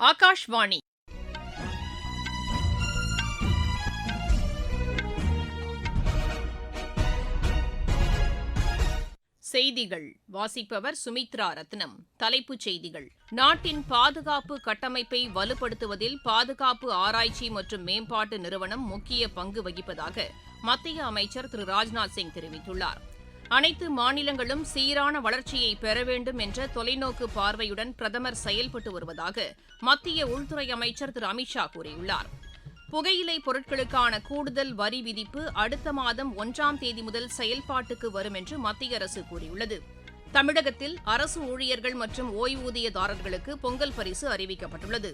ஆகாஷ்வாணி. செய்திகள். வாசிப்பவர் சுமித்ரா ரத்னம். தலைப்புச் செய்திகள். நாட்டின் பாதுகாப்பு கட்டமைப்பை வலுப்படுத்துவதில் பாதுகாப்பு ஆராய்ச்சி மற்றும் மேம்பாட்டு நிறுவனம் முக்கிய பங்கு வகிப்பதாக மத்திய அமைச்சர் திரு ராஜ்நாத் சிங் தெரிவித்துள்ளார். அனைத்து மாநிலங்களும் சீரான வளர்ச்சியை பெற வேண்டும் என்ற தொலைநோக்கு பார்வையுடன் பிரதமர் செயல்பட்டு வருவதாக மத்திய உள்துறை அமைச்சர் திரு அமித்ஷா கூறியுள்ளார். புகையிலை பொருட்களுக்கான கூடுதல் வரி விதிப்பு அடுத்த மாதம் ஒன்றாம் தேதி முதல் செயல்பாட்டுக்கு வரும் என்று மத்திய அரசு கூறியுள்ளது. தமிழகத்தில் அரசு ஊழியர்கள் மற்றும் ஓய்வூதியதாரர்களுக்கு பொங்கல் பரிசு அறிவிக்கப்பட்டுள்ளது.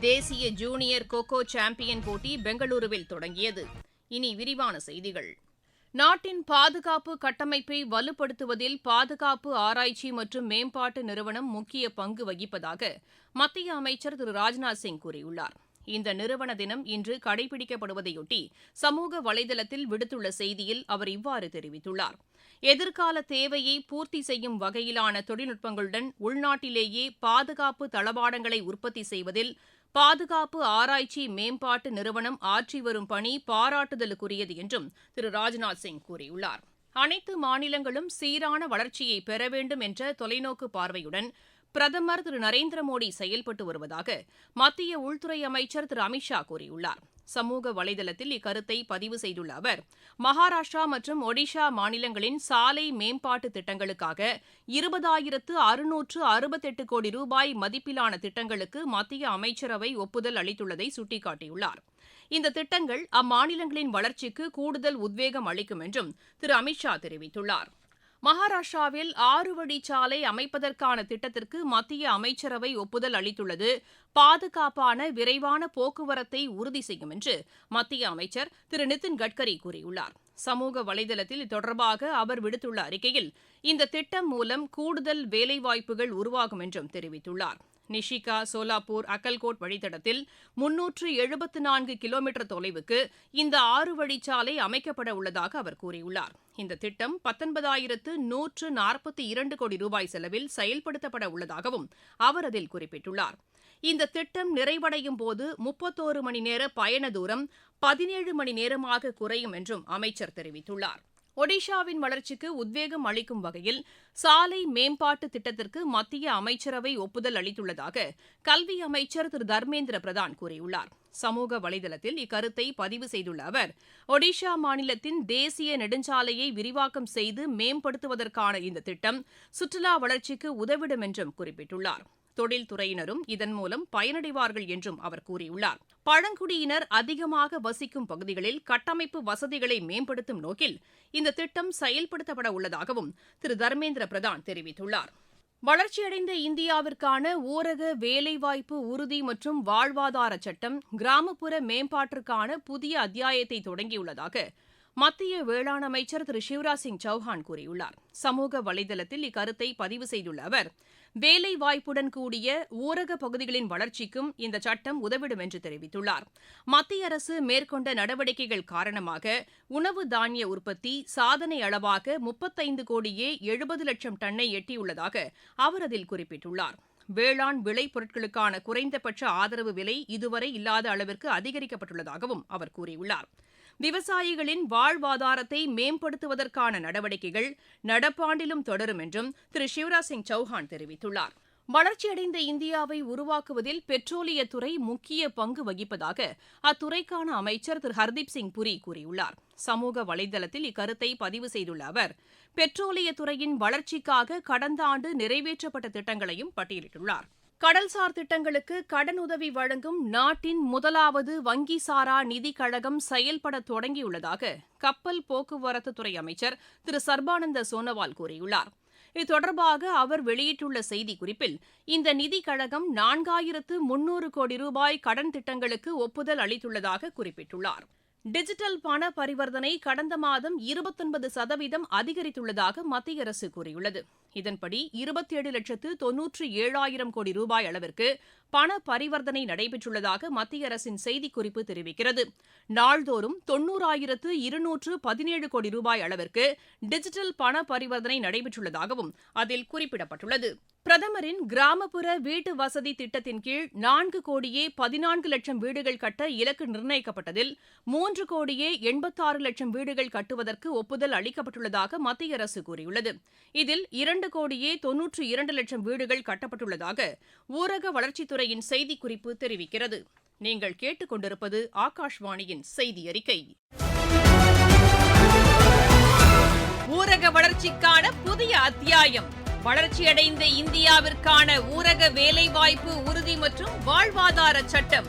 தேசிய ஜூனியர் கோகோ சாம்பியன் போட்டி பெங்களூருவில் தொடங்கியது. இனி விரிவான செய்திகள். நாட்டின் பாதுகாப்பு கட்டமைப்பை வலுப்படுத்துவதில் பாதுகாப்பு ஆராய்ச்சி மற்றும் மேம்பாட்டு நிறுவனம் முக்கிய பங்கு வகிப்பதாக மத்திய அமைச்சர் திரு ராஜ்நாத் சிங் கூறியுள்ளார். இந்த நிறுவன தினம் இன்று கடைபிடிக்கப்படுவதையொட்டி சமூக வலைதளத்தில் விடுத்துள்ள செய்தியில் அவர் இவ்வாறு தெரிவித்துள்ளார். எதிர்கால தேவையை பூர்த்தி செய்யும் வகையிலான தொழில்நுட்பங்களுடன் உள்நாட்டிலேயே பாதுகாப்பு தளவாடங்களை உற்பத்தி செய்வதில் பாதுகாப்பு ஆராய்ச்சி மேம்பாட்டு நிறுவனம் ஆற்றி வரும் பணி பாராட்டுதலுக்குரியது என்றும் திரு. ராஜ்நாத் சிங் கூறியுள்ளார். அனைத்து மாநிலங்களும் சீரான வளர்ச்சியை பெற வேண்டும் என்ற தொலைநோக்கு பார்வையுடன் பிரதமர் திரு நரேந்திர மோடி செயல்பட்டு வருவதாக மத்திய உள்துறை அமைச்சர் திரு அமித் ஷா கூறியுள்ளார். சமூக வலைதளத்தில் இக்கருத்தை பதிவு செய்துள்ள அவர் மகாராஷ்டிரா மற்றும் ஒடிஷா மாநிலங்களின் சாலை மேம்பாட்டு திட்டங்களுக்காக இருபதாயிரத்து அறுநூற்று அறுபத்தெட்டு கோடி ரூபாய் மதிப்பிலான திட்டங்களுக்கு மத்திய அமைச்சரவை ஒப்புதல் அளித்துள்ளதை சுட்டிக்காட்டியுள்ளார். இந்த திட்டங்கள் அம்மாநிலங்களின் வளர்ச்சிக்கு கூடுதல் உத்வேகம் அளிக்கும் என்றும் திரு அமித் ஷா தெரிவித்துள்ளார். மகாராஷ்டிராவில் ஆறு வழிச்சாலை அமைப்பதற்கான திட்டத்திற்கு மத்திய அமைச்சரவை ஒப்புதல் அளித்துள்ளது. பாதுகாப்பான விரைவான போக்குவரத்தை உறுதி செய்யும் என்று மத்திய அமைச்சர் திரு. நிதின் கட்கரி கூறியுள்ளார். சமூக வலைதளத்தில் தொடர்பாக அவர் விடுத்துள்ள அறிக்கையில் இந்த திட்டம் மூலம் கூடுதல் வேலைவாய்ப்புகள் உருவாகும் என்றும் தெரிவித்துள்ளார். நிஷிகா சோலாப்பூர் அக்கல்கோட் வழித்தடத்தில் முன்னூற்று எழுபத்து நான்கு கிலோமீட்டர் தொலைவுக்கு இந்த ஆறு வழிச்சாலை அமைக்கப்பட உள்ளதாக அவர் கூறியுள்ளார். இந்த திட்டம் பத்தொன்பதாயிரத்து நூற்று நாற்பத்தி இரண்டு கோடி ரூபாய் செலவில் செயல்படுத்தப்பட உள்ளதாகவும் அவர் அதில் குறிப்பிட்டுள்ளார். இந்த திட்டம் நிறைவடையும் போது முப்பத்தோரு மணி நேர பயண தூரம் பதினேழு மணி நேரமாக குறையும் என்றும் அமைச்சர் தெரிவித்துள்ளார். ஒடிஷாவின் வளர்ச்சிக்கு உத்வேகம் அளிக்கும் வகையில் சாலை மேம்பாட்டு திட்டத்திற்கு மத்திய அமைச்சரவை ஒப்புதல் அளித்துள்ளதாக கல்வி அமைச்சர் திரு. தர்மேந்திர பிரதான் கூறியுள்ளார். சமூக வலைதளத்தில் இக்கருத்தை பதிவு செய்துள்ள அவர் ஒடிஷா மாநிலத்தின் தேசிய நெடுஞ்சாலையை விரிவாக்கம் செய்து மேம்படுத்துவதற்கான இந்த திட்டம் சுற்றுலா வளர்ச்சிக்கு உதவிடும் என்றும் குறிப்பிட்டுள்ளார். தொழில்துறையினரும் இதன் மூலம் பயனடைவார்கள் என்றும் அவர் கூறியுள்ளார். பழங்குடியினர் அதிகமாக வசிக்கும் பகுதிகளில் கட்டமைப்பு வசதிகளை மேம்படுத்தும் நோக்கில் இந்த திட்டம் செயல்படுத்தப்பட உள்ளதாகவும் திரு தர்மேந்திர பிரதான் தெரிவித்துள்ளார். வளர்ச்சியடைந்த இந்தியாவிற்கான ஊரக வேலைவாய்ப்பு உறுதி மற்றும் வாழ்வாதார சட்டம் கிராமப்புற மேம்பாட்டிற்கான புதிய அத்தியாயத்தை தொடங்கியுள்ளதாக மத்திய வேளாண் அமைச்சர் திரு சிவராஜ் சிங் சௌஹான் கூறியுள்ளார். சமூக வலைதளத்தில் இக்கருத்தை பதிவு செய்துள்ள அவர் வேலை வாய்ப்புடன் கூடிய ஊரக பகுதிகளின் வளர்ச்சிக்கும் இந்த சட்டம் உதவிடும் என்று தெரிவித்துள்ளார். மத்திய அரசு மேற்கொண்ட நடவடிக்கைகள் காரணமாக உணவு தானிய உற்பத்தி சாதனை அளவாக முப்பத்தைந்து கோடியே எழுபது லட்சம் டன்னை எட்டியுள்ளதாக அவர் அதில் குறிப்பிட்டுள்ளார். வேளாண் விளைபொருட்களுக்கான குறைந்தபட்ச ஆதரவு விலை இதுவரை இல்லாத அளவிற்கு அதிகரிக்கப்பட்டுள்ளதாகவும் அவர் கூறியுள்ளார். விவசாயிகளின் வாழ்வாதாரத்தை மேம்படுத்துவதற்கான நடவடிக்கைகள் நடப்பாண்டிலும் தொடரும் என்றும் திரு. சிவராஜ் சிங் சௌஹான் தெரிவித்துள்ளார். வளர்ச்சியடைந்த இந்தியாவை உருவாக்குவதில் பெட்ரோலியத்துறை முக்கிய பங்கு வகிப்பதாக அத்துறைக்கான அமைச்சர் திரு. ஹர்தீப் சிங் புரி கூறியுள்ளார். சமூக வலைதளத்தில் இக்கருத்தை பதிவு செய்துள்ள அவர் பெட்ரோலியத்துறையின் வளர்ச்சிக்காக கடந்த ஆண்டு நிறைவேற்றப்பட்ட திட்டங்களையும் பட்டியலிட்டுள்ளார். கடல்சார் திட்டங்களுக்கு கடனுதவி வழங்கும் நாட்டின் முதலாவது வங்கி சாரா நிதி கழகம் செயல்பட தொடங்கியுள்ளதாக கப்பல் போக்குவரத்துத்துறை அமைச்சர் திரு. சர்பானந்த சோனோவால் கூறியுள்ளார். இது தொடர்பாக அவர் வெளியிட்டுள்ள செய்திக்குறிப்பில் இந்த நிதி கழகம் நான்காயிரத்து முன்னூறு கோடி ரூபாய் கடன் திட்டங்களுக்கு ஒப்புதல் அளித்துள்ளதாக குறிப்பிட்டுள்ளார். டிஜிட்டல் பண பரிவர்த்தனை கடந்த மாதம் இருபத்தொன்பது சதவீதம் அதிகரித்துள்ளதாக மத்திய அரசு கூறியுள்ளது. இதன்படி இருபத்தி ஏழு லட்சத்து தொன்னூற்றி ஏழாயிரம் கோடி ரூபாய் அளவிற்கு பண பரிவர்த்தனை நடைபெற்றுள்ளதாக மத்திய அரசின் செய்திக்குறிப்பு தெரிவிக்கிறது. நாள்தோறும் தொன்னூறாயிரத்து இருநூற்று பதினேழு கோடி ரூபாய் அளவிற்கு டிஜிட்டல் பண பரிவர்த்தனை நடைபெற்றுள்ளதாகவும் அதில் குறிப்பிடப்பட்டுள்ளது. பிரதமரின் கிராமப்புற வீட்டு வசதி திட்டத்தின் கீழ் நான்கு கோடியே பதினான்கு லட்சம் வீடுகள் கட்ட இலக்கு நிர்ணயிக்கப்பட்டதில் மூன்று மூன்று கோடியே எண்பத்தாறு லட்சம் வீடுகள் கட்டுவதற்கு ஒப்புதல் அளிக்கப்பட்டுள்ளதாக மத்திய அரசு கூறியுள்ளது. இதில் இரண்டு கோடியே தொன்னூற்று இரண்டு லட்சம் வீடுகள் கட்டப்பட்டுள்ளதாக ஊரக வளர்ச்சித்துறையின் செய்திக்குறிப்பு தெரிவிக்கிறது. நீங்கள் கேட்டுக்கொண்டிருப்பது ஆகாஷ்வாணியின் செய்தி அறிக்கை ஊரக வளர்ச்சிக்கான புதிய அத்தியாயம். வளர்ச்சியடைந்த இந்தியாவிற்கான ஊரக வேலைவாய்ப்பு உறுதி மற்றும் வாழ்வாதார சட்டம்.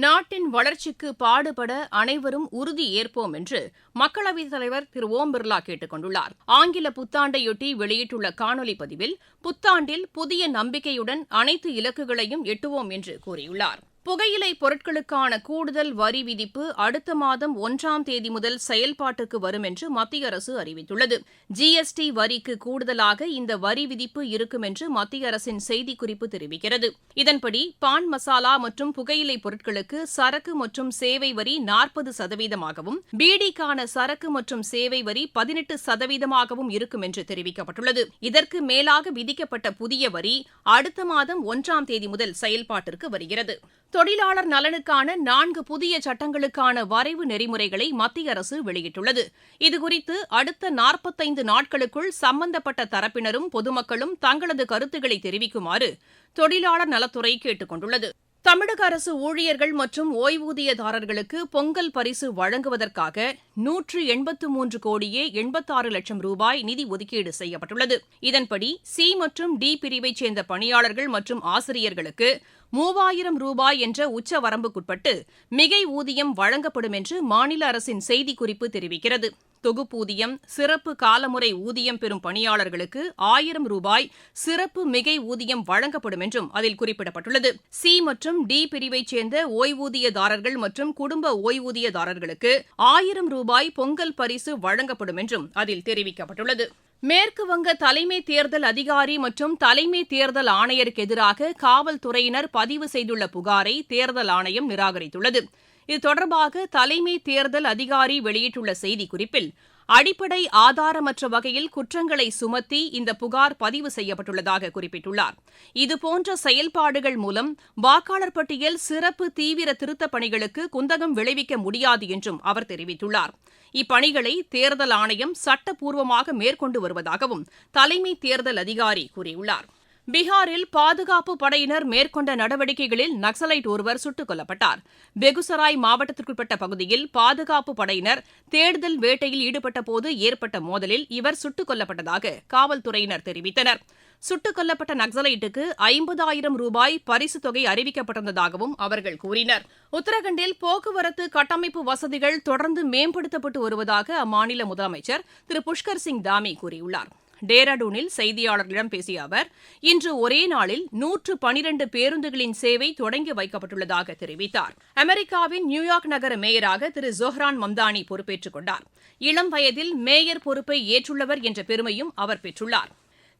நாட்டின் வளர்ச்சிக்கு பாடுபட அனைவரும் உறுதி ஏற்போம் என்று மக்களவைத் தலைவர் திரு. ஓம் பிர்லா கேட்டுக் கொண்டுள்ளார். ஆங்கில புத்தாண்டையொட்டி வெளியிட்டுள்ள காணொலி பதிவில் புத்தாண்டில் புதிய நம்பிக்கையுடன் அனைத்து இலக்குகளையும் எட்டுவோம் என்று கூறியுள்ளார். புகையிலை பொருட்களுக்கான கூடுதல் வரி விதிப்பு அடுத்த மாதம் ஒன்றாம் தேதி முதல் செயல்பாட்டுக்கு வரும் என்று மத்திய அரசு அறிவித்துள்ளது. ஜிஎஸ்டி வரிக்கு கூடுதலாக இந்த வரி விதிப்பு இருக்கும் என்று மத்திய அரசின் செய்திக்குறிப்பு தெரிவிக்கிறது. இதன்படி பான் மசாலா மற்றும் புகையிலை பொருட்களுக்கு சரக்கு மற்றும் சேவை வரி நாற்பது சதவீதமாகவும் பீடிக்கான சரக்கு மற்றும் சேவை வரி பதினெட்டு சதவீதமாகவும் இருக்கும் என்று தெரிவிக்கப்பட்டுள்ளது. இதற்கு மேலாக விதிக்கப்பட்ட புதிய வரி அடுத்த மாதம் ஒன்றாம் தேதி முதல் செயல்பாட்டிற்கு வருகிறது. தொழிலாளர் நலனுக்கான நான்கு புதிய சட்டங்களுக்கான வரைவு நெறிமுறைகளை மத்திய அரசு வெளியிட்டுள்ளது. இதுகுறித்து அடுத்த நாற்பத்தைந்து நாட்களுக்குள் சம்பந்தப்பட்ட தரப்பினரும் பொதுமக்களும் தங்களது கருத்துக்களை தெரிவிக்குமாறு தொழிலாளர் நலத்துறை கேட்டுக் கொண்டுள்ளது தமிழக அரசு ஊழியர்கள் மற்றும் ஓய்வூதியதாரர்களுக்கு பொங்கல் பரிசு வழங்குவதற்காக நூற்று எண்பத்து மூன்று கோடியே எண்பத்தாறு லட்சம் ரூபாய் நிதி ஒதுக்கீடு செய்யப்பட்டுள்ளது. இதன்படி சி மற்றும் டி பிரிவைச் சேர்ந்த பணியாளர்கள் மற்றும் ஆசிரியர்களுக்கு மூவாயிரம் ரூபாய் என்ற உச்ச வரம்புக்குட்பட்டு மிகை ஊதியம் வழங்கப்படும் என்று மாநில அரசின் செய்திக்குறிப்பு தெரிவிக்கிறது. தொகுப்பூதியம் சிறப்பு காலமுறை ஊதியம் பெறும் பணியாளர்களுக்கு ஆயிரம் ரூபாய் சிறப்பு மிகை ஊதியம் வழங்கப்படும் என்றும் அதில் குறிப்பிடப்பட்டுள்ளது. சி மற்றும் மற்றும் டி பிரிவைச் சேர்ந்த ஓய்வூதியதாரர்கள் மற்றும் குடும்ப ஓய்வூதியதாரர்களுக்கு ஆயிரம் ரூபாய் பொங்கல் பரிசு வழங்கப்படும் என்றும் அதில் தெரிவிக்கப்பட்டுள்ளது. மேற்குவங்க தலைமை தேர்தல் அதிகாரி மற்றும் தலைமை தேர்தல் ஆணையருக்கு எதிராக காவல்துறையினர் பதிவு செய்துள்ள புகாரை தேர்தல் ஆணையம் நிராகரித்துள்ளது. இது தொடர்பாக தலைமை தேர்தல் அதிகாரி வெளியிட்டுள்ள செய்திக்குறிப்பில் அடிப்படை ஆதாரமற்ற வகையில் குற்றங்களை சுமத்தி இந்த புகார் பதிவு செய்யப்பட்டுள்ளதாக குறிப்பிட்டுள்ளார். இதுபோன்ற செயல்பாடுகள் மூலம் வாக்காளர் பட்டியல் சிறப்பு தீவிர திருத்தப் பணிகளுக்கு குந்தகம் விளைவிக்க முடியாது என்றும் அவர் தெரிவித்துள்ளார். இப்பணிகளை தேர்தல் ஆணையம் சட்டப்பூர்வமாக மேற்கொண்டு வருவதாகவும் தலைமை தேர்தல் அதிகாரி கூறியுள்ளார். பீகாரில் பாதுகாப்பு படையினர் மேற்கொண்ட நடவடிக்கைகளில் நக்சலைட் ஒருவர் சுட்டுக் கொல்லப்பட்டார். பெகுசராய் மாவட்டத்திற்குட்பட்ட பகுதியில் பாதுகாப்பு படையினர் தேடுதல் வேட்டையில் ஈடுபட்டபோது ஏற்பட்ட மோதலில் இவர் சுட்டுக் கொல்லப்பட்டதாக காவல்துறையினர் தெரிவித்தனர். சுட்டுக் கொல்லப்பட்ட நக்சலைட்டுக்கு ஐம்பதாயிரம் ரூபாய் பரிசுத் தொகை அறிவிக்கப்பட்டிருந்ததாகவும் அவர்கள் கூறினர். உத்தரகண்டில் போக்குவரத்து கட்டமைப்பு வசதிகள் தொடர்ந்து மேம்படுத்தப்பட்டு வருவதாக அம்மாநில முதலமைச்சர் திரு புஷ்கர் சிங் தாமி கூறியுள்ளார். டேராடூனில் செய்தியாளர்களிடம் பேசிய அவர் இன்று ஒரே நாளில் நூற்று பனிரண்டு பேருந்துகளின் சேவை தொடங்கி வைக்கப்பட்டுள்ளதாக தெரிவித்தார். அமெரிக்காவின் நியூயார்க் நகர மேயராக திரு ஜொஹ்ரான் மம்தானி பொறுப்பேற்றுக் கொண்டார். இளம் வயதில் மேயர் பொறுப்பை ஏற்றுள்ளவர் என்ற பெருமையும் அவர் பெற்றுள்ளார்.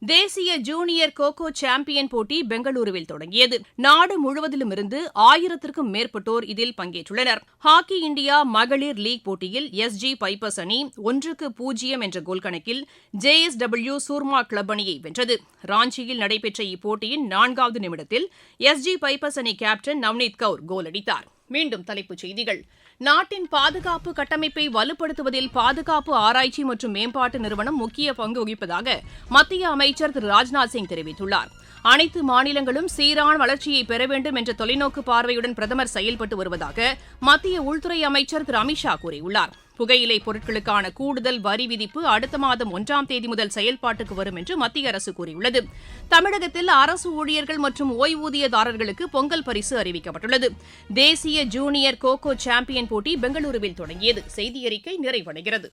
தேசிய ஜூனியர் கோகோ சாம்பியன் போட்டி பெங்களூருவில் தொடங்கியது. நாடு முழுவதிலும் இருந்து ஆயிரத்திற்கும் மேற்பட்டோர் இதில் பங்கேற்றுள்ளனர். ஹாக்கி இந்தியா மகளிர் லீக் போட்டியில் எஸ் ஜி பைப்பர்ஸ் அணி ஒன்றுக்கு பூஜ்ஜியம் என்ற கோல் கணக்கில் J S W Soorma club அணியை வென்றது. ராஞ்சியில் நடைபெற்ற இப்போட்டியின் நான்காவது நிமிடத்தில் எஸ் ஜி பைப்பர்ஸ் அணி கேப்டன் நவ்னீத் கவுர் கோல் அடித்தார். மீண்டும் தலைப்புச் செய்திகள். நாட்டின் பாதுகாப்பு கட்டமைப்பை வலுப்படுத்துவதில் பாதுகாப்பு ஆராய்ச்சி மற்றும் மேம்பாட்டு நிறுவனம் முக்கிய பங்கு வகிப்பதாக மத்திய அமைச்சர் திரு ராஜ்நாத் சிங் தெரிவித்துள்ளார். அனைத்து மாநிலங்களும் சீரான வளர்ச்சியை பெற வேண்டும் என்ற தொலைநோக்கு பார்வையுடன் பிரதமர் செயல்பட்டு வருவதாக மத்திய உள்துறை அமைச்சர் திரு அமித்ஷா கூறியுள்ளார். புகையிலை பொருட்களுக்கான கூடுதல் வரி விதிப்பு அடுத்த மாதம் ஒன்றாம் தேதி முதல் செயல்பாட்டுக்கு வரும் என்று மத்திய அரசு கூறியுள்ளது. தமிழகத்தில் அரசு ஊழியர்கள் மற்றும் ஓய்வூதியதாரர்களுக்கு பொங்கல் பரிசு அறிவிக்கப்பட்டுள்ளது. தேசிய ஜூனியர் கோகோ சாம்பியன் போட்டி பெங்களூருவில் தொடங்கியது. செய்தி அறிக்கை நிறைவடைகிறது.